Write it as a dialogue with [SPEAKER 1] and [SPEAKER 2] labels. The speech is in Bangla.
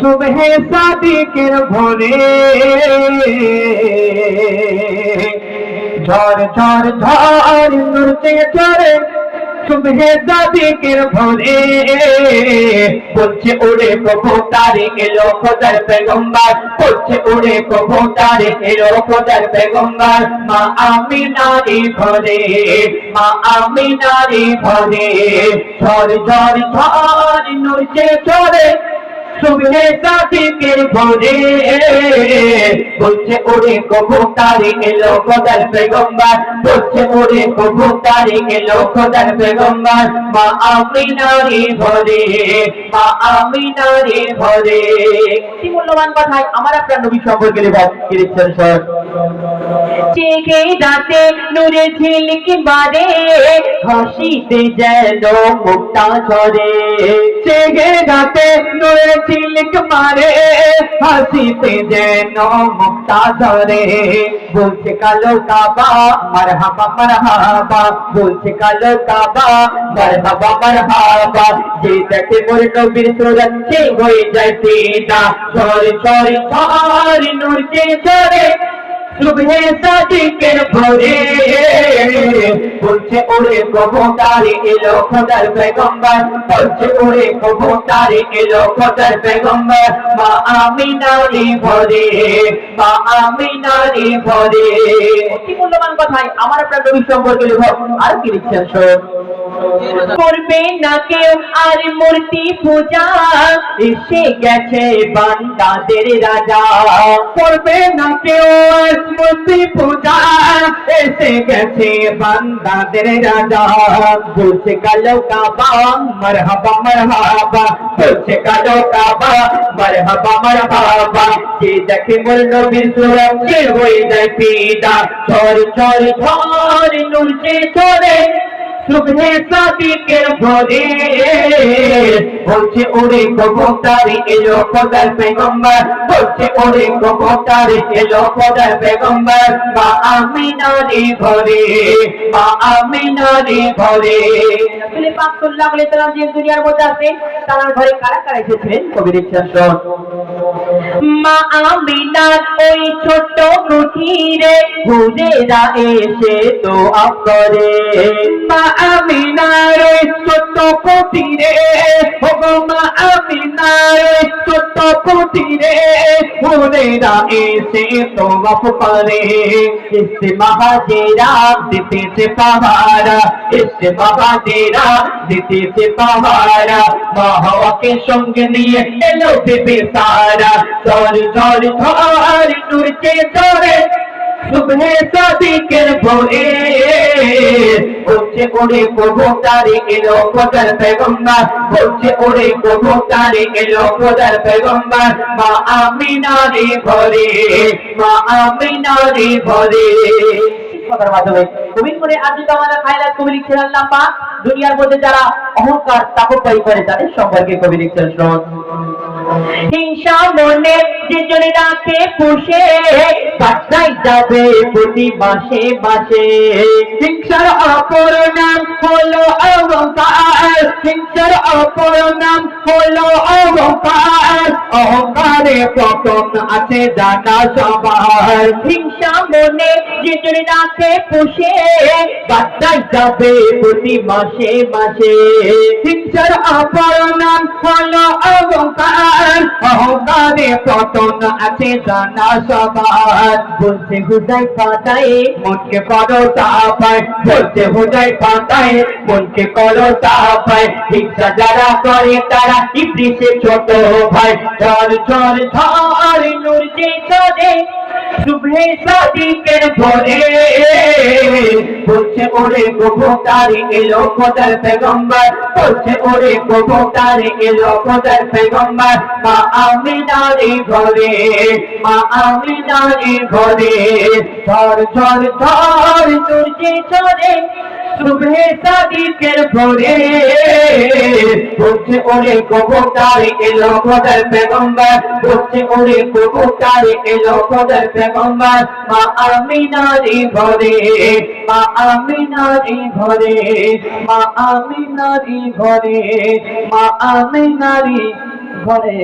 [SPEAKER 1] সুবহে সাদিকের ভোরে ঝড় ঝড় ঝড় নড়ছে ঝরে সুবহে সাদিকের ভোরে বলছে, ওরে প্রভু, তারে এলো খোদার পেগম্বার। বলছে, ওরে প্রভু, তারে এলো খোদার পেগম্বার। মা আমি নারী ঘরে মা আমি নারী ঘরে ঝড় ঝড় ঝড় নড়ছে ঝরে ভোরে বলছে ওরে কবুতারে এলো খোদার পেগম্বার, বলছে ওরে কবুতারে এলো খোদার পেগম্বার, মা আমি ভরে, মা আমি ভরে। কি মূল্যবান কথাই আমার আপনার নবী সম্পর্কে লেখা স্যার।
[SPEAKER 2] জেগে রাতে নূরে ঝিলিক মারে, হাসিতে যেন মুক্তা ঝরে।
[SPEAKER 1] জেগে রাতে নূরে ঝিলিক মারে, হাসিতে যেন মুক্তা ধরে বলছে, কালো কাবা, মারহাবা মারহাবা, বলছে, কালো কাবা, মারহাবা মারহাবা, যে দেখে মোর নবীর সুরত সে হয়ে যায় পিতা ঝরে ঝরে ঝরে নূরকে ঝরে সুবহে সাদিকের ভোরে বলছে ওরে কবুতারে এলো খোদার পেগম্বর বলছে ওরে কবুতারে এলো খোদার পেগম্বর মা আমি নারী ভরে মা আমি নারী ভরে কি মূল্যবান কথাই, আমার আপনার নবী সম্পর্কে লেখক আর কি লিখছেন শোন
[SPEAKER 2] করবে না কেউ আর মূর্তি পূজা, এসে গেছে বান্দাদের রাজা।
[SPEAKER 1] করবে না কেউ আর মূর্তি পূজা এসে গেছে বান্দাদের রাজা। বলছে, কালো কাবা, মারহাবা মারহাবা। বলছে, কালো কাবা, মারহাবা মারহাবা। যে দেখে মোর নবীর সুরত হয়ে যায় পিতা ছর ছর ছর নুরছে ঝরে সুবহে সাদিকের ভরে। বলছে ওরে কবুতারে এলো খোদার পেগম্বর। বলছে ওরে কবুতারে এলো খোদার পেগম্বর। মা আমি নারী ভরে মা আমি নারী ভরে
[SPEAKER 2] পাক সাল্লাল্লাহু আলাইহি যে দুনিয়ার মধ্যে আছে তার ঘরে কারা কারা এসেছিলেন?
[SPEAKER 1] কবি লিখছেন শোন।
[SPEAKER 2] মা আমিনার ওই ছোট্ট কুঠিরে হুজেরা এসে তো করে।
[SPEAKER 1] মা আমি নারে ছোট্ট কুটিরে, ওগো মা আমি নারে ছোট্ট কুটিরে ফুলেরা এসে তো বাপ পারে ইসে মহাজেরা দিতেছে পাহারা। ইসে মহাজেরা দিতেছে পাহারা। মহাওয়াকে সঙ্গে নিয়ে এলো বিবি সারা ঝড় ঝড় ঝড় নূরকে ঝরে সুবহে সাদিকের ভোরে বলছে, ওরে কবুতারে এলো খোদার পেগম্বর বলছে, ওরে কবুতারে এলো খোদার পেগম্বর মা আমিনারে ভরে, মা আমিনারে ভরে।
[SPEAKER 2] দুনিয়ার মধ্যে যারা অহংকার তাপকারী করে, তাদের সম্পর্কে কবি লিখছেন হিংসা মনে যে রাখে পুষে। বাসায় যাবে প্রতি মাসে মাসে।
[SPEAKER 1] হিংসার অপর নাম হলো অহংকার। হিংসার অপর নাম হলো অহংকার। অহংকারে প্রতি মাসে মাসে। হিংসার অপর নাম হলো অহংকার। অহংকারে পতন আছে জানা সবার। বলছে হুদাই পাতায়, মনকে করো তাপায় বলছে হুদাই হিংসা যারা করে তারা ইবলিসের ছোট ভাই। ঝড় ঝড় ঝড় নূর যে চলে শুভে সাদিকের ভরে। বলছে ওরে কবুতারে এলো খোদার পেগম্বর, বলছে ওরে কবুতারে এলো খোদার পেগম্বর, মা আমি নারী ঘরে, মা আমি নারী ঘরে। ঝড় ঝড় ঝড় তুরছে চলে শুভে সাদিকের ভরে। বলছে, ওরে কবুতারে এলো খোদার পেগম্বর। বলছে, ওরে কবুতারে এলো খোদার পেগম্বর। মা আমি নারী ঘরে মা আমি নারী ঘরে মা আমি নারী ঘরে মা আমি নারী ঘরে